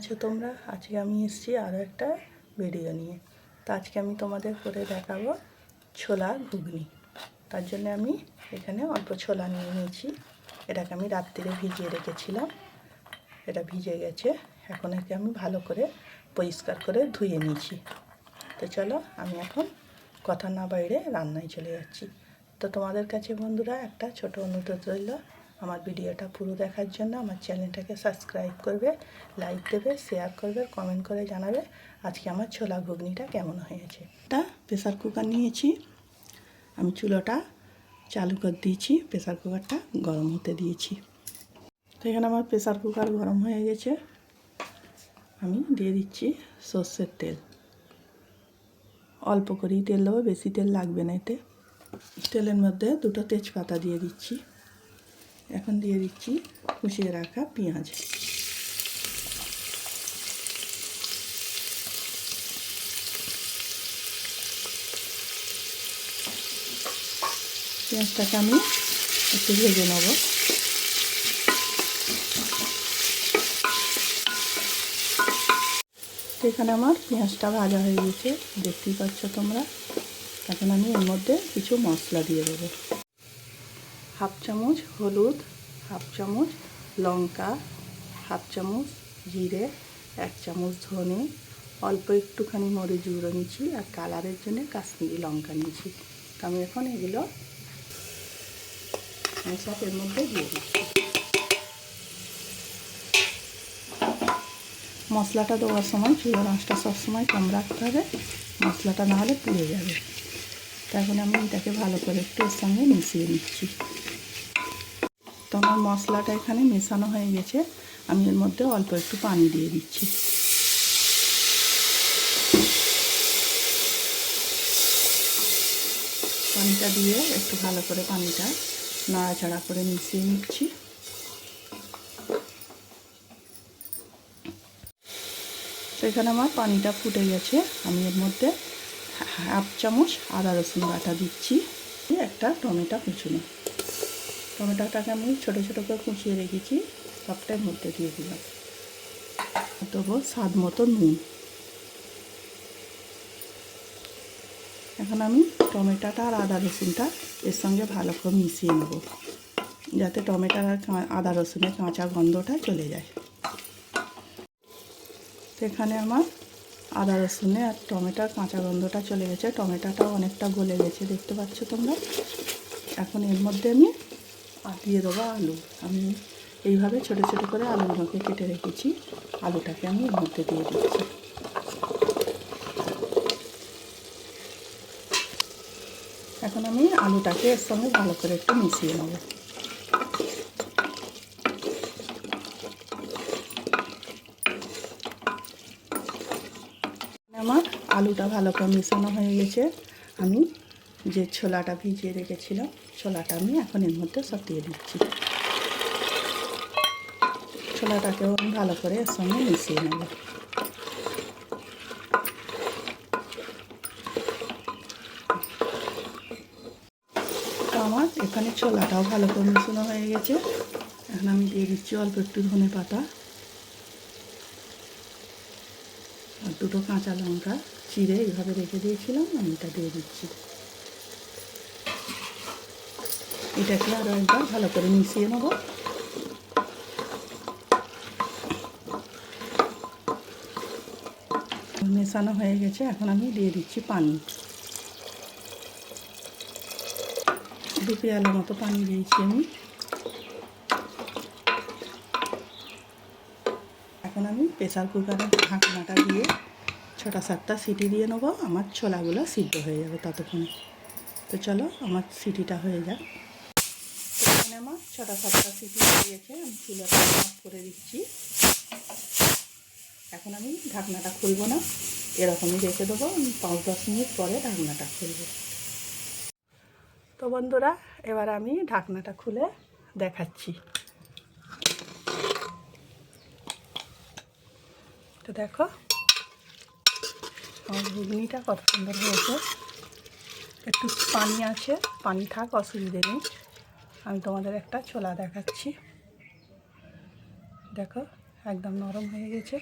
আছো তোমরা? আজকে আমি এসেছি আরও একটা ভিডিও নিয়ে। তো আজকে আমি তোমাদের করে দেখাবো ছোলা ঘুগনি। তার জন্য আমি এখানে অল্প ছোলা নিয়ে নিয়েছি। এটাকে আমি রাত্রিরে ভিজিয়ে রেখেছিলাম। এটা ভিজে গেছে। এখন একে আমি ভালো করে পরিষ্কার করে ধুয়ে নিয়েছি। তো চলো, আমি এখন কথা না বাইরে রান্নায় চলে যাচ্ছি। তো তোমাদের কাছে বন্ধুরা একটা ছোট অনুরোধ রইল। আমার ভিডিওটা পুরো দেখার জন্য আমার চ্যানেলটাকে সাবস্ক্রাইব করবে লাইক দেবে শেয়ার করবে কমেন্ট করে জানাবে আজকে আমার ছোলা ঘুগনিটা কেমন হয়েছে। একটা প্রেসার কুকার নিয়েছি, আমি চুলোটা চালু করে দিয়েছি প্রেসার কুকারটা গরম হতে দিয়েছি। তো এখানে আমার প্রেসার কুকার গরম হয়ে গেছে, আমি দিয়ে দিচ্ছি সর্ষের তেল। অল্প করেই তেল দেবো, বেশি তেল লাগবে না এতে। তেলের মধ্যে দুটো তেজপাতা দিয়ে দিচ্ছি। এখন দিয়ে দিচ্ছি কুচিয়ে রাখা পেঁয়াজ। পেঁয়াজটাকে আমি একটু ভেজে নেব। এখানে আমার পেঁয়াজটা ভাজা হয়ে গেছে, দেখতেই পাচ্ছ তোমরা। এখন আমি এর মধ্যে কিছু মশলা দিয়ে দেবো। হাফ চামচ হলুদ, হাফ চামচ লঙ্কা, হাফ চামচ জিরে, এক চামচ ধনে, অল্প একটুখানি মরিচ গুঁড়ো নিয়েছি আর কালারের জন্য কাশ্মীরি লঙ্কা নিয়েছি। তো আমি এখন এগুলো সব এর মধ্যে দিয়ে দিচ্ছি। মশলাটা দেওয়ার সময় চুলো আঁচটা সবসময় কম রাখতে হবে। মশলাটা না হলে পুড়ে যাবে। তো এখন আমি এটাকে ভালো করে একটু এর সঙ্গে মিশিয়ে নিচ্ছি। তো আমার মশলাটা এখানে মেশানো হয়ে গেছে। আমি এর মধ্যে অল্প একটু পানি দিয়ে দিচ্ছি। পানিটা দিয়ে একটু ভালো করে পানিটা নাড়াচাড়া করে মিশিয়ে নিচ্ছি। তো এখানে আমার পানিটা ফুটে গেছে। আমি এর মধ্যে হাফ চামচ আদা রসুন বাটা দিচ্ছি। একটা টমেটো কুচুনো। টমেটোটাকে আমি ছোটো ছোটো করে কুচিয়ে রেখেছি সবটার মধ্যে দিয়ে দিলাম। দেবো স্বাদ মতো নুন। এখন আমি টমেটোটা আর আদা রসুনটা এর সঙ্গে ভালো করে মিশিয়ে নেব, যাতে টমেটোর আর আদা রসুনের কাঁচা গন্ধটা চলে যায়। এখানে আমার আদা রসুনে আর টমেটোর কাঁচা গন্ধটা চলে গেছে। টমেটোটাও অনেকটা গলে গেছে, দেখতে পাচ্ছ তোমরা? এখন এর মধ্যে আমি আর দিয়ে দেবো আলু। আমি এইভাবে ছোটো ছোটো করে আলুগুলোকে কেটে রেখেছি। আলুটাকে আমি এর মধ্যে দিয়ে দিচ্ছি। এখন আমি আলুটাকে এর সঙ্গে ভালো করে একটু মিশিয়ে নেব। আমার আলুটা ভালো করে মেশানো হয়ে গেছে। আমি যে ছোলাটা ভিজিয়ে রেখেছিলাম ছোলাটা আমি এখন এর মধ্যে সব দিয়ে দিচ্ছি। ছোলাটাকেও আমি ভালো করে এর সঙ্গে মিশিয়ে নেব। আমার এখানে ছোলাটাও ভালো করে মিশানো হয়ে গেছে। এখন আমি দিয়ে দিচ্ছি অল্প একটু ধনে পাতা আর দুটো কাঁচা লঙ্কা। চিড়ে এইভাবে রেখে দিয়েছিলাম, আমি এটা দিয়ে দিচ্ছি। এটাকে আরও একবার ভালো করে মিশিয়ে নেব। মেশানো হয়ে গেছে, এখন আমি দিয়ে দিচ্ছি পানি। দু পেয়ালা মতো পানি দিয়েছি আমি। এখন আমি প্রেসার কুকারের ঢাকনাটা দিয়ে ছটা সাতটা সিটি দিয়ে নেব, আমার ছোলাগুলো সিদ্ধ হয়ে যাবে ততক্ষণে। তো চলো, আমার সিটিটা হয়ে যাক। এখানে আমার ছটা সাতটা সিটি গেছে আমি চুলাটা অফ করে দিচ্ছি। এখন আমি ঢাকনাটা খুলবো না, এরকমই রেখে দেবো, আমি পাঁচ দশ মিনিট পরে ঢাকনাটা খুলবো। তো বন্ধুরা, এবার আমি ঢাকনাটা খুলে দেখাচ্ছি। তো দেখো, আমার ঘুগনিটা কত সুন্দর হয়েছে। একটু পানি আছে, পানি থাক, অসুবিধে নেই। আমি তোমাদের একটা ছোলা দেখাচ্ছি। দেখো, একদম নরম হয়ে গেছে।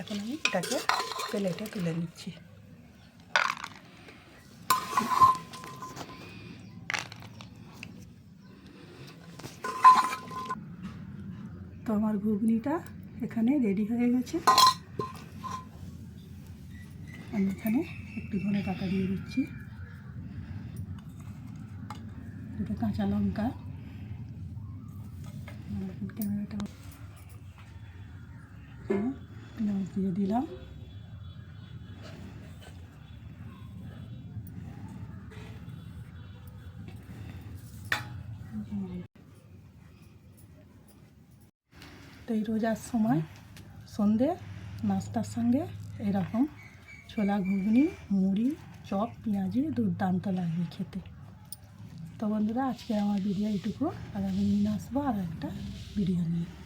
এখন আমি এটাকে প্লেটে তুলে নিচ্ছি। তো আমার ঘুগনিটা এখানে রেডি হয়ে গেছে। আমি এখানে একটু ধনে পাতা দিয়ে দিচ্ছি। দুটো কাঁচা লঙ্কা। ক্যামেরাটা পেঁয়াজ দিয়ে দিলাম। এই রোজার সময় সন্ধে, নাস্তার সঙ্গে এরকম ছোলা ঘুগনি, মুড়ি, চপ, পেঁয়াজি দুর্দান্ত লাগবে খেতে। তো বন্ধুরা আজকে আমার ভিডিও এইটুকু। আমি নিয়ে আসব আর একটা ভিডিও নিয়ে।